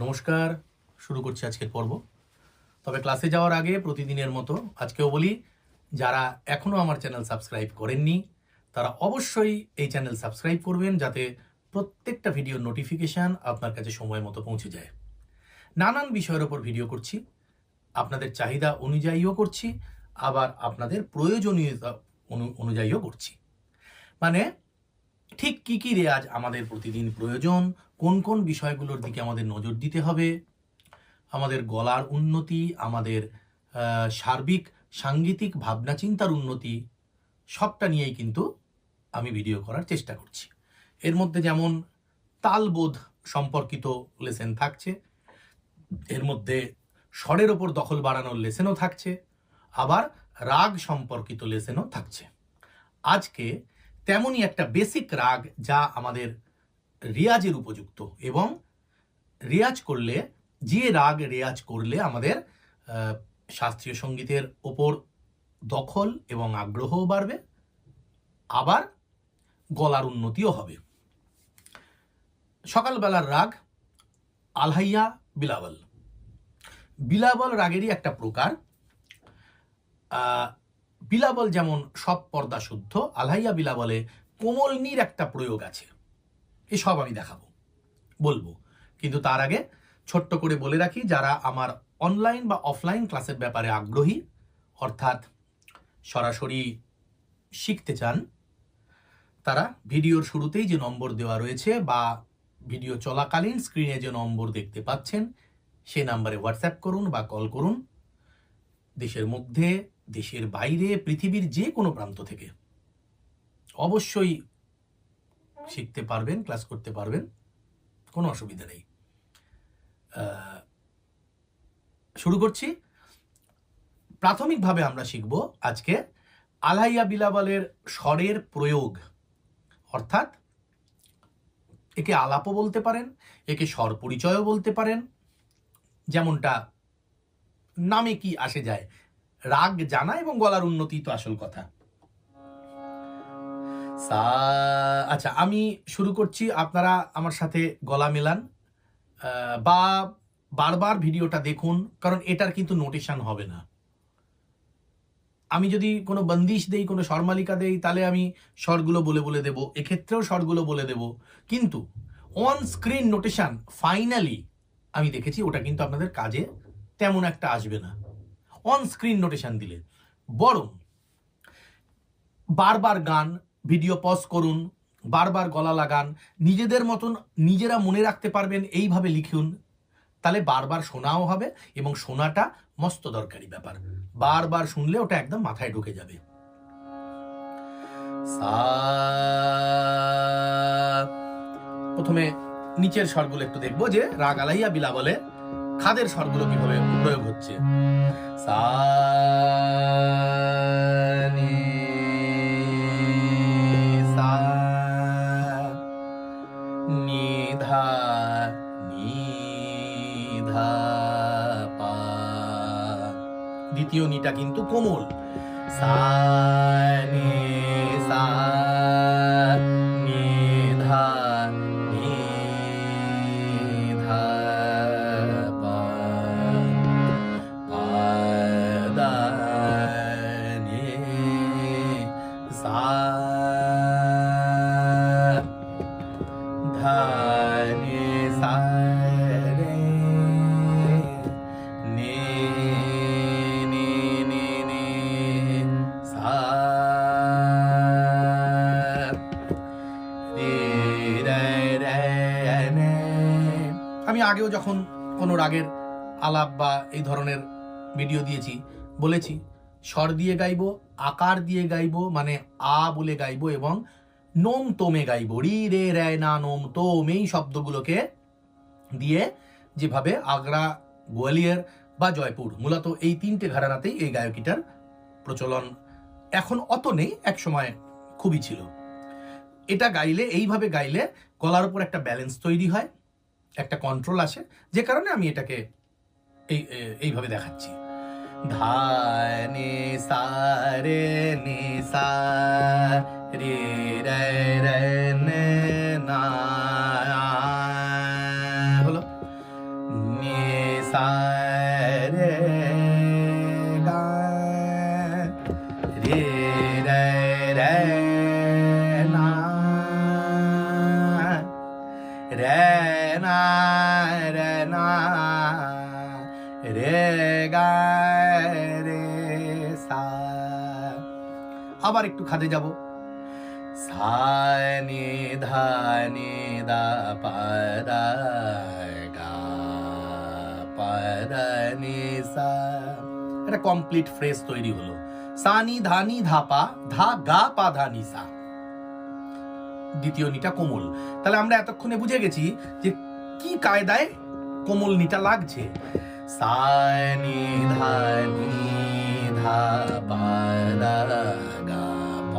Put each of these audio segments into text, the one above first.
নমস্কার, শুরু করছি আজকের পর্ব। তবে ক্লাসে যাওয়ার আগে প্রতিদিনের মতো আজকেও বলি, যারা এখনও আমার চ্যানেল সাবস্ক্রাইব করেননি, তারা অবশ্যই এই চ্যানেল সাবস্ক্রাইব করবেন যাতে প্রত্যেকটা ভিডিওর নোটিফিকেশান আপনার কাছে সময় মতো পৌঁছে যায়। নানান বিষয়ের ওপর ভিডিও করছি, আপনাদের চাহিদা অনুযায়ীও করছি, আবার আপনাদের প্রয়োজনীয়তা অনু- অনুযায়ীও করছি। মানে ঠিক কী কি রেয়াজ আমাদের প্রতিদিন প্রয়োজন কোন কোন বিষয়গুলোর দিকে আমাদের নজর দিতে হবে? আমাদের গলার উন্নতি, আমাদের সার্বিক, সাংগীতিক ভাবনা চিন্তার উন্নতি, সবটা নিয়েই কিন্তু আমি ভিডিও করার চেষ্টা করছি। এর মধ্যে যেমন তালবোধ সম্পর্কিত লেসেন থাকছে, এর মধ্যে স্বরের ওপর দখল বাড়ানোর লেসেনও থাকছে, আবার রাগ সম্পর্কিত লেসেনও থাকছে। আজকে তেমনই একটা বেসিক রাগ যা আমাদের রেয়াজের উপযুক্ত এবং রেয়াজ করলে, যে রাগ রেয়াজ করলে আমাদের শাস্ত্রীয় সঙ্গীতের ওপর দখল এবং আগ্রহও বাড়বে, আবার গলার উন্নতিও হবে। সকালবেলার রাগ, আলহাইয়া বিলাবল বিলাবল রাগেরই একটা প্রকার। বিলাবল যেমন সব পর্দা শুদ্ধ, আলহাইয়া বিলাবলে কোমল কোমলনির একটা প্রয়োগ আছে। এসব আমি দেখাবো, বলব। কিন্তু তার আগে ছোট্ট করে বলে রাখি, যারা আমার অনলাইন বা অফলাইন ক্লাসের ব্যাপারে আগ্রহী, অর্থাৎ সরাসরি শিখতে চান, তারা ভিডিওর শুরুতেই যে নম্বর দেওয়া রয়েছে বা ভিডিও চলাকালীন স্ক্রিনে যে নম্বর দেখতে পাচ্ছেন সেই নাম্বারে হোয়াটসঅ্যাপ করুন বা কল করুন। দেশের মধ্যে, দেশের বাইরে, পৃথিবীর যে কোনো প্রান্ত থেকে। অবশ্যই শিখতে পারবেন, ক্লাস করতে পারবেন, কোনো অসুবিধা নেই। শুরু করছি। প্রাথমিকভাবে আমরা শিখব আজকে আলাইয়া বিলাবালের স্বরের প্রয়োগ, অর্থাৎ একে আলাপও বলতে পারেন, একে স্বর পরিচয়ও বলতে পারেন। যেমনটা নামে কি আসে যায়, রাগ জানা এবং গলার উন্নতি তো আসল কথা। আচ্ছা আমি শুরু করছি। আপনারা আমার সাথে গলা মেলান। বা বারবার ভিডিওটা দেখুন, কারণ এটার কিন্তু নোটেশন হবে না। আমি যদি কোনো বন্দিশ দেই, কোনো স্বরমালিকা দেই, তাহলে আমি স্বরগুলো বলে বলে দেব। এক্ষেত্রেও স্বরগুলো বলে দেব। কিন্তু অন স্ক্রিন নোটেশন ফাইনালি আমি দেখেছি, ওটা কিন্তু আপনাদের কাজে তেমন একটা আসবে না। অন স্ক্রিন নোটেশন দিলে। বরং বারবার গান ভিডিও পজ করুন বারবার গলা লাগান নিজেদের মতন নিজেরা মনে রাখতে পারবেন এইভাবে লিখুন। তাহলে বারবার শোনাও হবে এবং শোনাটা মস্ত দরকারি ব্যাপার। বারবার শুনলে ওটা একদম মাথায় ঢুকে যাবে। প্রথমে নিচের স্বরগুলো একটু দেখব যে রাগ আলাইয়া বিলা বলে খাদের স্বরগুলো কীভাবে প্রয়োগ হচ্ছে। সা, দ্বিতীয় নিটা কিন্তু কোমল। সা সা, আমি আগেও যখন কোনো রাগের আলাপ বা এই ধরনের ভিডিও দিয়েছি বলেছি স্বর দিয়ে গাইবো আকার দিয়ে গাইবো মানে আ বলে গাইবো এবং নোম তোমে গাইবো রি রে রে না নোম তোম এই শব্দগুলোকে দিয়ে যেভাবে আগ্রা গোয়ালিয়র বা জয়পুর মূলত এই তিনটে ঘরানাতেই এই গায়কিটার প্রচলন এখন অত নেই এক সময় খুবই ছিল এটা গাইলে, এইভাবে গাইলে গলার উপর একটা ব্যালেন্স তৈরি হয়, একটা কন্ট্রোল আসে, যে কারণে আমি এটাকে এই এইভাবে দেখাচ্ছি। ধা সারে নে সা রে রে রে আবার একটু খাদে যাব। সা নি ধা নি দা পা দা গা পা নি সা। একটা কমপ্লিট ফ্রেজ তৈরি হলো। সানি ধানি ধাপা, ধা গা পা ধা নি সা। দ্বিতীয় নিটা কোমল। তাহলে আমরা এতক্ষণে বুঝে গেছি যে কি কায়দায় কোমল নিটা লাগছে। সানি ধানি ধা পা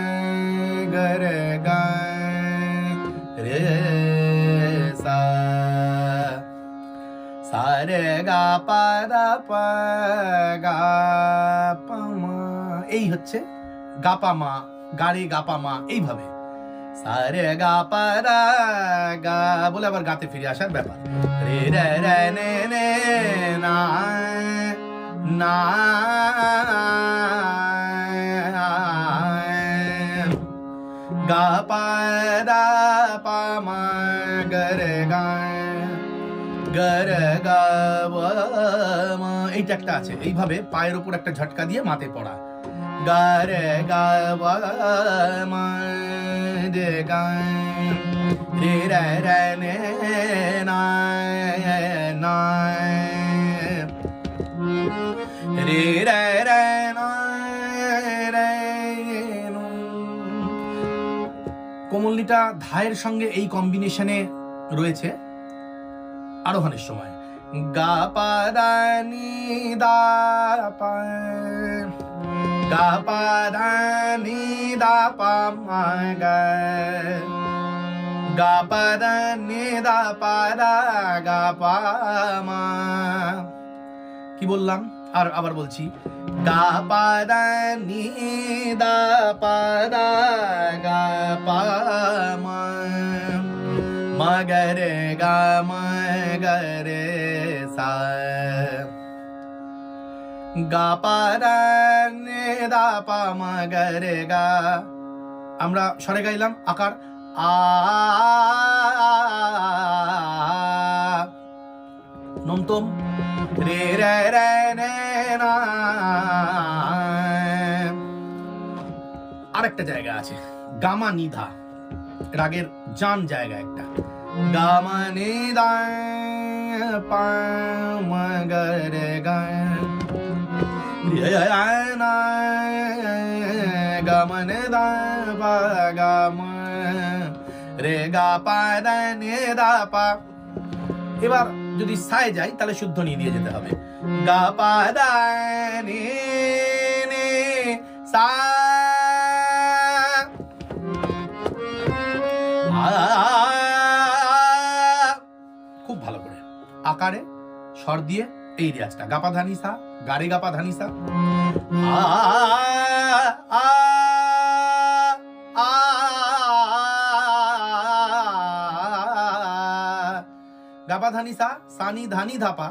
গা পা দা পা, গা পা মা। এই হচ্ছে গাপা মা গাড়ি গাপা মা, এইভাবে। সারে গা পা দা, গা বলে আবার গাতে ফিরে আসার ব্যাপার। রে রে রে নে, না না গা পা দা পা মা গরে গা গর গা এইটা একটা আছে। এইভাবে পায়ের উপর একটা ঝটকা দিয়ে মাতে পড়া। গর গা রে গা রে রে রে নে না না রে রে রে কোমলনিটা ধায়ের সঙ্গে এই কম্বিনেশনে রয়েছে। আরোহণের সময়। গা পা দা গা পা দা পা মা গা গা পা দা নি দা পা দা গা পা মা। কি বললাম? আর আবার বলছি, গা পা দা নি দা পা দা গা পা মগরে গা মগরে সা গা পা দা নি দা পা মগরে গা। আমরা স্বরে গাইলাম, আকার আ নমতম রে রে রে নে আরেকটা জায়গা আছে গামা নিধা রাগের জান জায়গা একটা। গামা নিধা এবার যদি সায় যাই, তাহলে শুদ্ধ নিয়ে দিয়ে যেতে হবে। গা পা দা সা খুব ভালো করে। আকারে স্বর দিয়ে এই রেয়াজটা। গাপা ধানি সা গারে গাপা ধানি সা। গাপা ধানি সা সানি ধানি ধাপা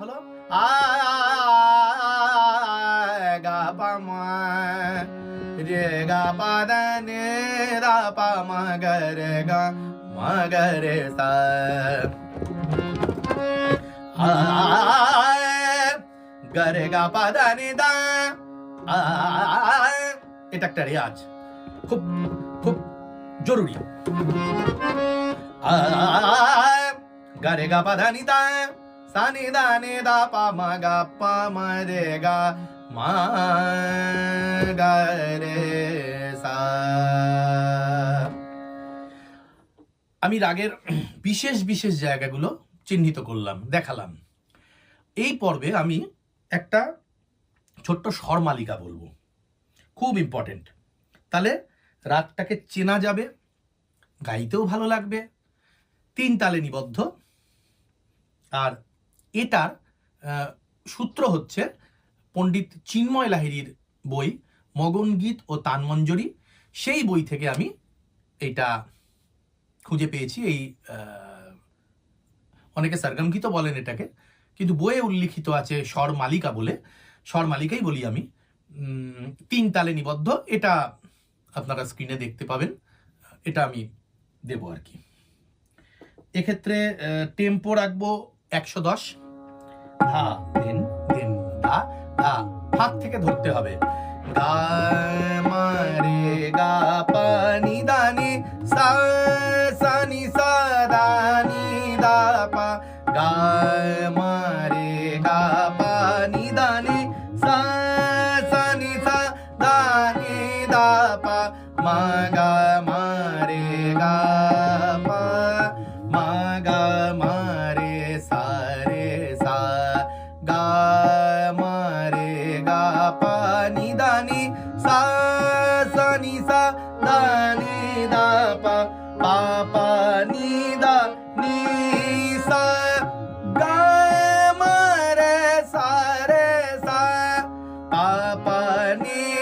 হলো আ দা পা গা রে গা মা গা রে সা আ গা রে গা পা দা নি দা আ এটা একটা রেয়াজ খুব খুব জরুরি আ গা রে গা পা দা নি দা সা নি দা নি দা পা মা গা পা মা রে গা মা আমি রাগের বিশেষ বিশেষ জায়গাগুলো চিহ্নিত করলাম, দেখালাম। এই পর্বে আমি একটা ছোট্ট স্বরমালিকা বলব। খুব ইম্পর্টেন্ট তাহলে রাগটাকে চেনা যাবে, গাইতেও ভালো লাগবে, তিন তালে নিবদ্ধ। আর এটার সূত্র হচ্ছে পণ্ডিত চিন্ময় লাহিড়ির বই মগন গীত ও তানমঞ্জরি। সেই বই থেকে আমি এটা খুঁজে পেয়েছি। এই অনেকে সরগম গীতও বলেন এটাকে। কিন্তু বইয়ে উল্লিখিত আছে স্বর মালিকা বলে। স্বর মালিকাই বলি আমি। তিন তালে নিবদ্ধ। এটা আপনারা স্ক্রিনে দেখতে পাবেন। এটা আমি দেব আর কি। এক্ষেত্রে টেম্পো রাখব একশো দশ। ধা দিন দিন ধা। ধা ফাঁক থেকে ধরতে হবে। গা মা রে গা পা নি দা নি সা সা নি সা, দা, নি, দা, পা। গা মা রে গা পা নি দা নি সা সা নি সা, দা, নি, দা, পা। মা গা মা রে গা পা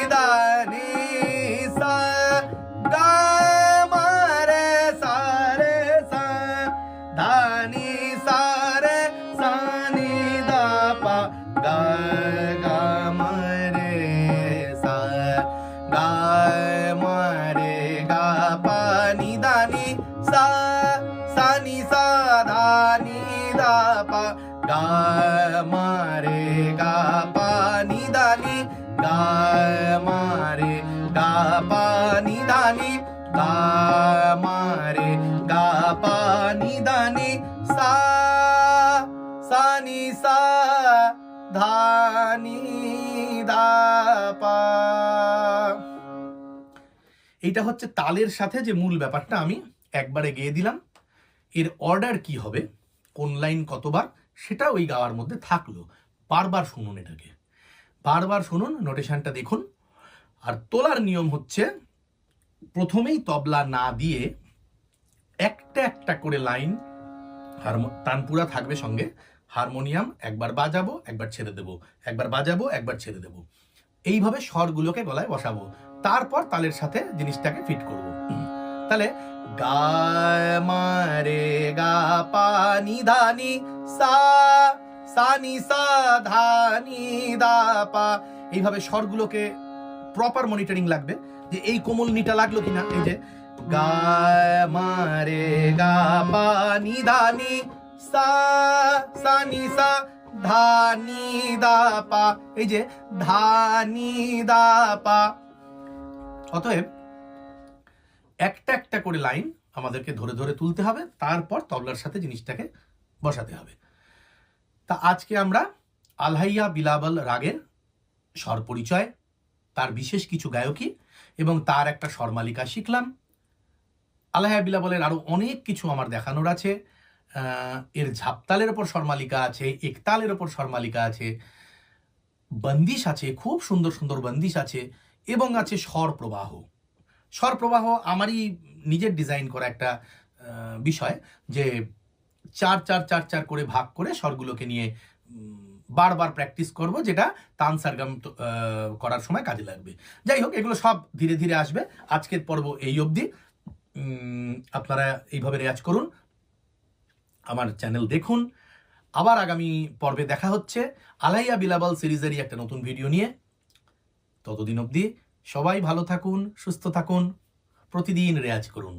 নি গা মা রে গা পা নি দা নি গা মা রে গা পা নি দা নি সা সা নি সা ধা নি পা। এইটা হচ্ছে তালের সাথে যে মূল ব্যাপারটা আমি একবারে গেয়ে দিলাম। এর অর্ডার কি হবে? কোন লাইন কতবার? সেটা ওই গাওয়ার মধ্যে থাকল। বারবার শুনুন এটাকে। বারবার শুনুন নোটেশনটা দেখুন। আর তোলার নিয়ম হচ্ছে, প্রথমেই তবলা না দিয়ে একটা একটা করে লাইন, হারমো- তানপুরা থাকবে সঙ্গে, হারমোনিয়াম, একবার বাজাবো, একবার ছেড়ে দেবো, একবার বাজাবো, একবার ছেড়ে দেবো। এইভাবে স্বরগুলোকে গলায় বসাবো। তারপর তালের সাথে জিনিসটাকে ফিট করব। তাহলে, গা, মা, রে, গা, পা, নি, ধা সা সা নি সা ধা নি এইভাবে স্বরগুলোকে প্রপার মনিটরিং লাগবে যে এই কোমল নিটা লাগল কিনা। এই যে গা মা রে গা পা নি দা নি সা সা নি সা ধা দা পা এই যে ধা নি দা পা অতএব একটা একটা করে লাইন আমাদেরকে ধরে ধরে তুলতে হবে, তারপর তবলার সাথে জিনিসটাকে বসাতে হবে। তা আজকে আমরা আলহাইয়া বিলাবল রাগের স্বর পরিচয় তার বিশেষ কিছু গায়কী এবং তার একটা স্বরমালিকা শিখলাম। আলহাইয়া বিলাবলের আরও অনেক কিছু আমার দেখানোর আছে। এর ঝাপতালের ওপর স্বরমালিকা আছে, একতালের ওপর স্বরমালিকা আছে, বন্দিশ আছে, খুব সুন্দর সুন্দর বন্দিশ আছে এবং আছে স্বর প্রবাহ। স্বর প্রবাহ আমারই নিজের ডিজাইন করা একটা বিষয় যে চার চার চার চার করে ভাগ করে স্বরগুলোকে নিয়ে বারবার প্র্যাকটিস করব, যেটা তান সারগাম করার সময় কাজে লাগবে। যাই হোক, এগুলো সব ধীরে ধীরে আসবে। আজকের পর্ব এই অবধি। আপনারা এইভাবে রেয়াজ করুন। আমার চ্যানেল দেখুন। আবার আগামী পর্বে দেখা হচ্ছে। আলাইয়া বিলাবল সিরিজেরই একটা নতুন ভিডিও নিয়ে। ততদিন অবধি সবাই ভালো থাকুন, সুস্থ থাকুন, প্রতিদিন রেয়াজ করুন।